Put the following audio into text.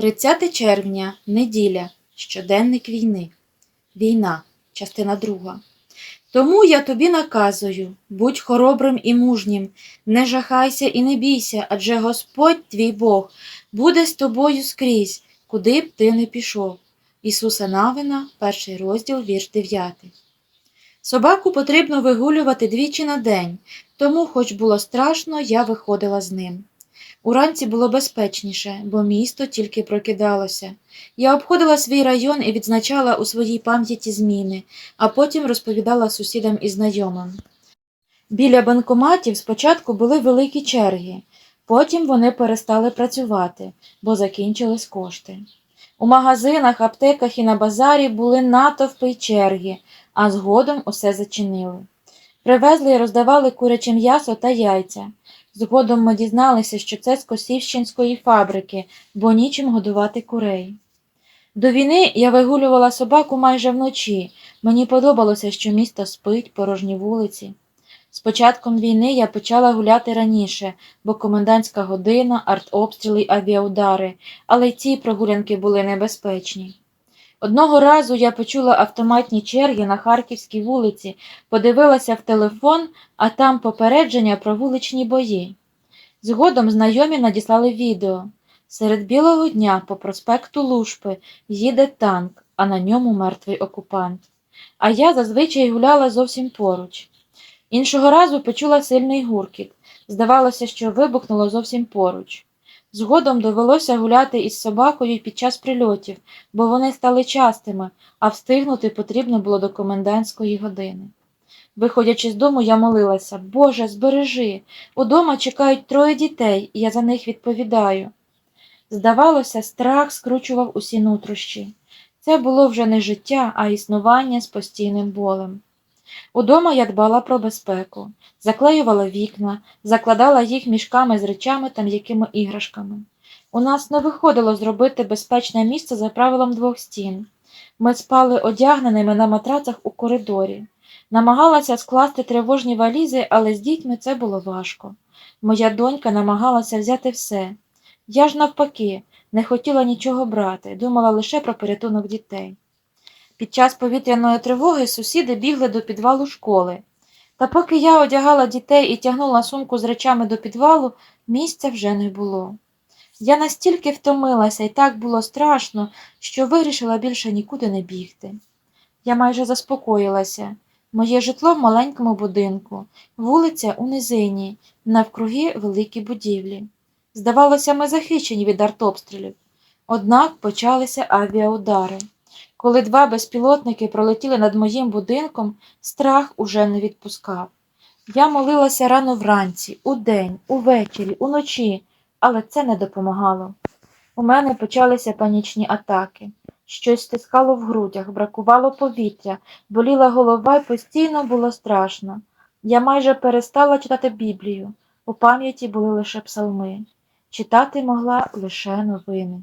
30 червня, неділя, щоденник війни. Війна, частина друга. Тому я тобі наказую, будь хоробрим і мужнім, не жахайся і не бійся, адже Господь твій Бог буде з тобою скрізь, куди б ти не пішов. Ісуса Навина, перший розділ, вірш 9. Собаку потрібно вигулювати двічі на день, тому, хоч було страшно, я виходила з ним. Уранці було безпечніше, бо місто тільки прокидалося. Я обходила свій район і відзначала у своїй пам'яті зміни, а потім розповідала сусідам і знайомим. Біля банкоматів спочатку були великі черги, потім вони перестали працювати, бо закінчились кошти. У магазинах, аптеках і на базарі були натовпи й черги, а згодом усе зачинили. Привезли і роздавали куряче м'ясо та яйця. Згодом ми дізналися, що це з Косівщинської фабрики, бо нічим годувати курей. До війни я вигулювала собаку майже вночі. Мені подобалося, що місто спить, порожні вулиці. З початком війни я почала гуляти раніше, бо комендантська година, артобстріли авіаудари, але й ці прогулянки були небезпечні. Одного разу я почула автоматні черги на Харківській вулиці, подивилася в телефон, а там попередження про вуличні бої. Згодом знайомі надіслали відео. Серед білого дня по проспекту Лушпи їде танк, а на ньому мертвий окупант. А я зазвичай гуляла зовсім поруч. Іншого разу почула сильний гуркіт. Здавалося, що вибухнуло зовсім поруч. Згодом довелося гуляти із собакою під час прильотів, бо вони стали частими, а встигнути потрібно було до комендантської години. Виходячи з дому, я молилася Боже, збережи. Удома чекають троє дітей, і я за них відповідаю. Здавалося, страх скручував усі нутрощі. Це було вже не життя, а існування з постійним болем. Удома я дбала про безпеку, заклеювала вікна, закладала їх мішками з речами та м'якими іграшками. У нас не виходило зробити безпечне місце за правилом двох стін. Ми спали одягненими на матрацах у коридорі. Намагалася скласти тривожні валізи, але з дітьми це було важко. Моя донька намагалася взяти все. Я ж, навпаки, не хотіла нічого брати, думала лише про порятунок дітей. Під час повітряної тривоги сусіди бігли до підвалу школи. Та поки я одягала дітей і тягнула сумку з речами до підвалу, місця вже не було. Я настільки втомилася і так було страшно, що вирішила більше нікуди не бігти. Я майже заспокоїлася. Моє житло в маленькому будинку, вулиця у низині, навкруги великі будівлі. Здавалося, ми захищені від артобстрілів. Однак почалися авіаудари. Коли два безпілотники пролетіли над моїм будинком, страх уже не відпускав. Я молилася рано вранці, удень, увечері, уночі, але це не допомагало. У мене почалися панічні атаки. Щось стискало в грудях, бракувало повітря, боліла голова і постійно було страшно. Я майже перестала читати Біблію. У пам'яті були лише псалми. Читати могла лише новини.